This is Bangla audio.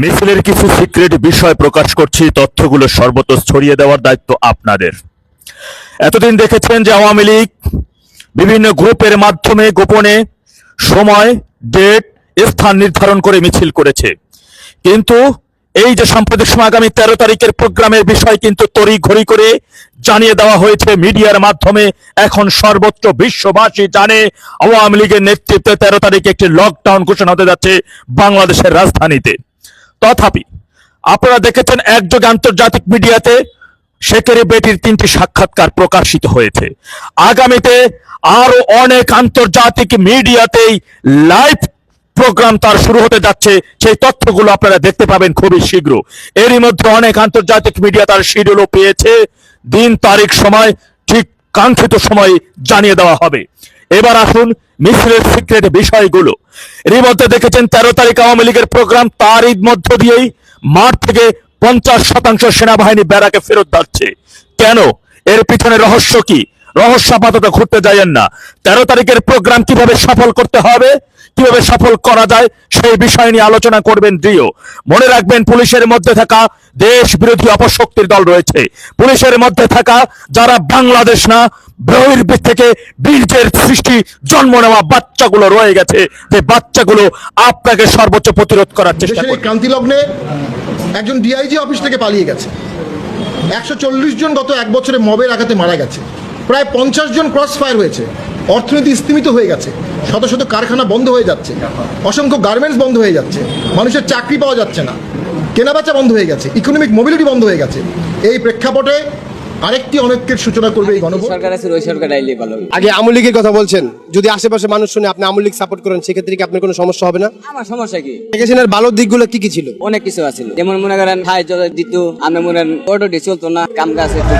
মিছিলের কিছু সিক্রেট বিষয় প্রকাশ করছি, তথ্যগুলো সর্বত্র ছড়িয়ে দেওয়ার দায়িত্ব আপনাদের। এতদিন দেখেছেন যে আওয়ামী লীগ বিভিন্ন গ্রুপের মাধ্যমে গোপনে সময়, ডেট, স্থান নির্ধারণ করে মিছিল করেছে। কিন্তু এই যে সাম্প্রতিক সময়, আগামী তেরো তারিখের প্রোগ্রামের বিষয় কিন্তু তড়ি ঘড়ি করে জানিয়ে দেওয়া হয়েছে মিডিয়ার মাধ্যমে। এখন সর্বত্র বিশ্ববাসী জানে আওয়ামী লীগের নেতৃত্বে তেরো তারিখে একটি লকডাউন ঘোষণা হতে যাচ্ছে বাংলাদেশের রাজধানীতে। তথাপি আপনারা দেখেছেন একযোগে আন্তর্জাতিক মিডিয়াতে শেখের বেটির তিনটি সাক্ষাৎকার প্রকাশিত হয়েছে। আগামীতে আরও অনেক আন্তর্জাতিক মিডিয়াতেই লাইভ প্রোগ্রাম তার শুরু হতে যাচ্ছে। সেই তথ্যগুলো আপনারা দেখতে পাবেন খুবই শীঘ্র। এরই মধ্যে অনেক আন্তর্জাতিক মিডিয়া তার শিডিউলও পেয়েছে। দিন, তারিখ, সময়, ঠিক কাঙ্ক্ষিত সময় জানিয়ে দেওয়া হবে। এবার আসুন মিছিলের সিক্রেট বিষয়গুলো। এরই মধ্যে দেখেছেন তেরো তারিখ আওয়ামী লীগের প্রোগ্রাম তারই মধ্য দিয়েই মাঠ থেকে পঞ্চাশ শতাংশ সেনাবাহিনী ব্যারাকে ফেরত যাচ্ছে। কেন? এর পিছনে রহস্য কি? রহস্য আপাতত ঘুরতে যাইয়েন না। তেরো তারিখের প্রোগ্রাম কীভাবে সফল করতে হবে কীভাবে সফল করা যায় সেই বিষয় নিয়ে আলোচনা করবেন দিও মনে রাখবেন পুলিশের মধ্যে থাকা দেশ বিরোধী অপশক্তির দল রয়েছে। পুলিশের মধ্যে থাকা যারা বাংলাদেশ না বহির্বিদ থেকে বীর্যের সৃষ্টি জন্ম নেওয়া বাচ্চাগুলো রয়ে গেছে। যে বাচ্চাগুলো আপনাকে সর্বোচ্চ প্রতিরোধ করার চেষ্টা দেশের এই করবে। ক্রান্তি লগ্নে একজন ডিআইজি অফিস থেকে পালিয়ে গেছে। একশো চল্লিশ জন গত এক বছরে মবের আঘাতে মারা গেছে। প্রায় পঞ্চাশ জন ক্রস ফায়ার হয়েছে। অর্থনীতি স্তীমিত হয়ে গেছে। শত শত কারখানা বন্ধ হয়ে যাচ্ছে। অসংখ্য গার্মেন্টস বন্ধ হয়ে যাচ্ছে। মানুষের চাকরি পাওয়া যাচ্ছে না। কেনাবেচা বন্ধ হয়ে গেছে। ইকোনমিক মোবিলিটি বন্ধ হয়ে গেছে। এই প্রেক্ষাপটে আরেকটি অনেকের সূচনা করবে এই গণভোট। সরকার আছে ওই সরকার আইলে ভালো আগে আমুল লীগের কথা বলছেন। যদি আশেপাশে মানুষ শুনে আপনি আমুল লীগ সাপোর্ট করেন সেক্ষেত্রে কি আপনার কোনো সমস্যা হবে না? আমার সমস্যা কি? এখানের ভালো দিকগুলো কি কি ছিল? অনেক কিছু আছিল। যেমন মনে করেন খাই দিত আমরা মনে করেন অটো চলতো না কাম কাজ একটু